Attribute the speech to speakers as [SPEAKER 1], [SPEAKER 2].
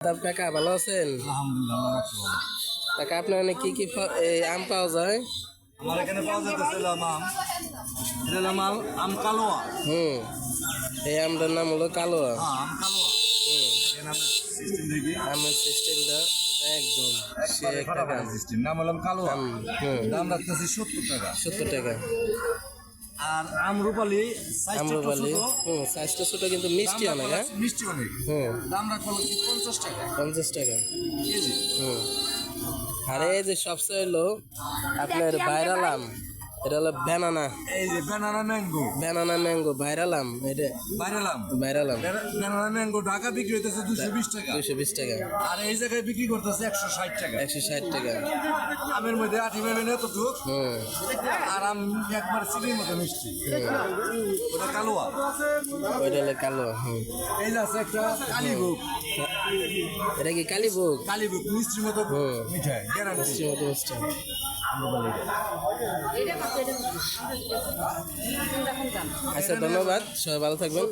[SPEAKER 1] আদাব কাকা ভালো আছেন?
[SPEAKER 2] আলহামদুলিল্লাহ
[SPEAKER 1] কাকা আপনার এখানে কি কি আম পাওয়া যায়?
[SPEAKER 2] আমার এখানে পাওয়া যেতেছিল আম। এটা হলো মাল আম কালোয়া।
[SPEAKER 1] হুম। এই আমটার নাম হলো কালোয়া।
[SPEAKER 2] হ্যাঁ আম কালোয়া।
[SPEAKER 1] আমের সিস্টেমটা একদম সে একটা
[SPEAKER 2] সিস্টেম নাম হলাম কালোয়া। দাম রাখতেছি সত্তর টাকা।
[SPEAKER 1] সত্তর টাকা।
[SPEAKER 2] আর আম রূপালি সাইজটা একটু
[SPEAKER 1] আম্রপালি
[SPEAKER 2] ছোট,
[SPEAKER 1] হুম সাইজটা ছোট কিন্তু মিষ্টি অনেক হ্যাঁ?
[SPEAKER 2] মিষ্টি অনেক।
[SPEAKER 1] হুম।
[SPEAKER 2] দাম রাখা পঞ্চাশ টাকা।
[SPEAKER 1] পঞ্চাশ টাকা।
[SPEAKER 2] কেজি।
[SPEAKER 1] হুম। আর এই যে সবচেয়ে হলো আপনার ভাইরাল আম। এটা হলো ব্যানানা
[SPEAKER 2] এই যে banana mango
[SPEAKER 1] banana mango viral আম এটা।
[SPEAKER 2] বাইরেল আম
[SPEAKER 1] ভাইরাল আম
[SPEAKER 2] ব্যানানা ম্যাঙ্গো ঢাকা বিক্রি হইতেছে দুশো বিশ টাকা।
[SPEAKER 1] দুশো বিশ টাকা।
[SPEAKER 2] আর এই জায়গায় বিক্রি করতেছে একশো ষাট টাকা।
[SPEAKER 1] একশো ষাট টাকা।
[SPEAKER 2] আমের মধ্যে আঠি পাবেন এতটুক। আর আম একবার চিনির মতো মিষ্টি। ওটা কালোয়া।
[SPEAKER 1] ওইটা হলো কালো হুম।
[SPEAKER 2] এই যে আছে একটা কালীভোগ।
[SPEAKER 1] এটা কি কালীভোগ
[SPEAKER 2] কালীভোগ মিষ্টির মতো। মিঠাই গ্যারান্টি
[SPEAKER 1] মিষ্টির মতো মিষ্টি। আচ্ছা ধন্যবাদ। সবাই ভালো থাকবেন।